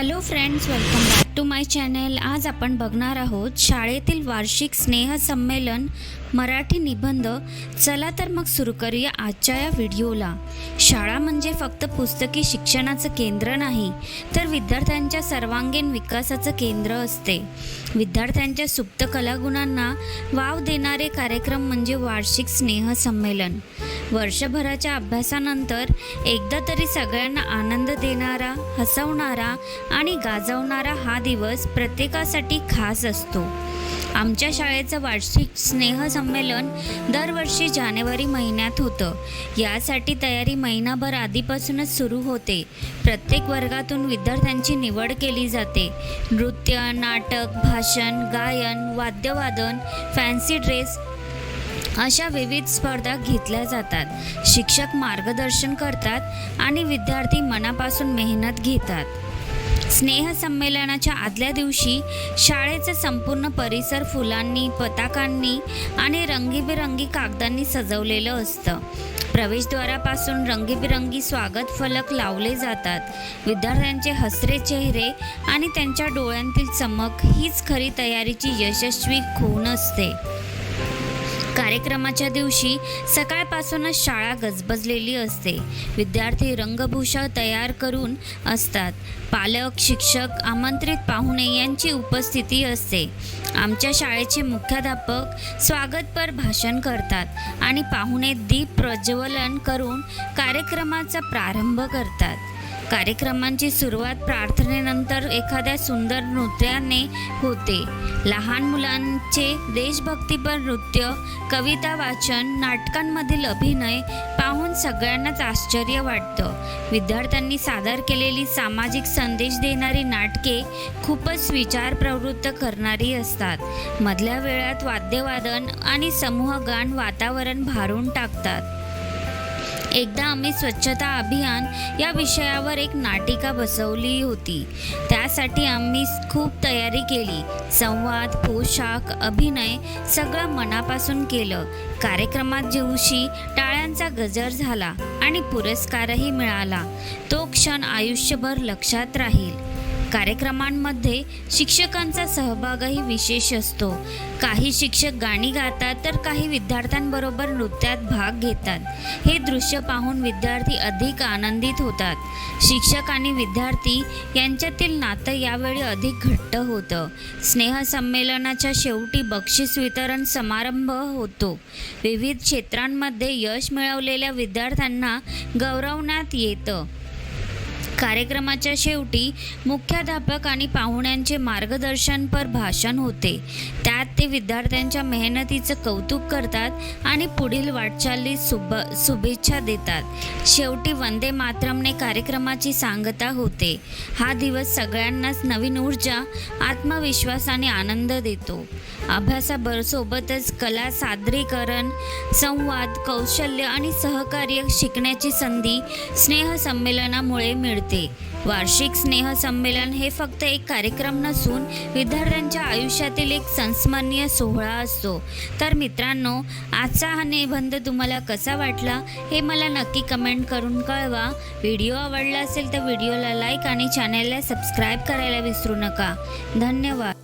Hello friends welcome back back to my channel आज आपण बघणार आहोत शाळेतील वार्षिक स्नेह संमेलन मराठी निबंध. चला तर मग सुरू करूया आजच्या या व्हिडिओला. शाळा म्हणजे फक्त पुस्तकी शिक्षणाचं केंद्र नाही तर विद्यार्थ्यांच्या सर्वांगीण विकासाचं केंद्र असते. विद्यार्थ्यांच्या सुप्त कलागुणांना वाव देणारे कार्यक्रम म्हणजे वार्षिक स्नेह संमेलन. वर्षभराच्या अभ्यासानंतर एकदा तरी सगळ्यांना आनंद देणारा हसवणारा आणि गाजवणारा हा दिवस प्रत्येकासाठी खास असतो. आमच्या शाळेचं वार्षिक स्नेहसंमेलन दरवर्षी जानेवारी महिन्यात होतं. यासाठी तयारी महिनाभर आधीपासूनच सुरू होते. प्रत्येक वर्गातून विद्यार्थ्यांची निवड केली जाते. नृत्य नाटक भाषण गायन वाद्यवादन फॅन्सी ड्रेस अशा विविध स्पर्धा घेतल्या जातात. शिक्षक मार्गदर्शन करतात आणि विद्यार्थी मनापासून मेहनत घेतात. स्नेहसंमेलनाच्या आदल्या दिवशी शाळेचं संपूर्ण परिसर फुलांनी पताकांनी आणि रंगीबेरंगी कागदांनी सजवलेलं असतं. प्रवेशद्वारापासून रंगीबिरंगी स्वागत फलक लावले जातात. विद्यार्थ्यांचे हसरे चेहरे आणि त्यांच्या डोळ्यांतील चमक हीच खरी तयारीची यशस्वी खूण असते. कार्यक्रमाच्या दिवशी सकाळपासूनच शाळा गजबजलेली असते. विद्यार्थी रंगभूषा तयार करून असतात. पालक शिक्षक आमंत्रित पाहुणे यांची उपस्थिती असते. आमच्या शाळेचे मुख्याध्यापक स्वागतपर भाषण करतात आणि पाहुणे दीप प्रज्वलन करून कार्यक्रमाचा प्रारंभ करतात. कार्यक्रमांची सुरुवात प्रार्थनेनंतर एखाद्या सुंदर नृत्याने होते. लहान मुलांचे देशभक्तीपर नृत्य कविता वाचन नाटकांमधील अभिनय पाहून सगळ्यांनाच आश्चर्य वाटतं. विद्यार्थ्यांनी सादर केलेली सामाजिक संदेश देणारी नाटके खूपच विचार प्रवृत्त करणारी असतात. मधल्या वेळात वाद्यवादन आणि समूहगान वातावरण भारून टाकतात. एकदा आम्ही स्वच्छता अभियान या विषयावर एक नाटिका बसवली होती. त्यासाठी आम्ही खूप तयारी केली. संवाद पोशाख अभिनय सगळं मनापासून केलं. कार्यक्रमात दिवशी टाळ्यांचा गजर झाला आणि पुरस्कारही मिळाला. तो क्षण आयुष्यभर लक्षात राहील. कार्यक्रमांमध्ये शिक्षकांचा सहभागही विशेष असतो. काही शिक्षक गाणी गातात तर काही विद्यार्थ्यांबरोबर नृत्यात भाग घेतात. हे दृश्य पाहून विद्यार्थी अधिक आनंदित होतात. शिक्षक आणि विद्यार्थी यांच्यातील नातं यावेळी अधिक घट्ट होतं. स्नेहसंमेलनाच्या शेवटी बक्षीस वितरण समारंभ होतो. विविध क्षेत्रांमध्ये यश मिळवलेल्या विद्यार्थ्यांना गौरवण्यात येतं. कार्यक्रमाच्या शेवटी मुख्याध्यापक आणि पाहुण्यांचे मार्गदर्शनपर भाषण होते. त्यात ते विद्यार्थ्यांच्या मेहनतीचं कौतुक करतात आणि पुढील वाटचाली शुभ शुभेच्छा देतात. शेवटी वंदे मातरमने कार्यक्रमाची सांगता होते. हा दिवस सगळ्यांनाच नवीन ऊर्जा आत्मविश्वास आणि आनंद देतो. अभ्यासाबरोबरच कला सादरीकरण संवाद कौशल्य आणि सहकार्य शिकण्याची संधी स्नेहसंमेलनामुळे मिळते. वार्षिक स्नेहसंमेलन हे फक्त एक कार्यक्रम नसून विद्यार्थ्यांच्या आयुष्यातील एक संस्मरणीय सोहळा असतो. तर मित्रांनो आजचा हा निबंध तुम्हाला कसा वाटला हे मला नक्की कमेंट करून कळवा. व्हिडिओ आवडला असेल तर व्हिडिओला लाईक आणि चॅनलला सबस्क्राईब करायला विसरू नका. धन्यवाद.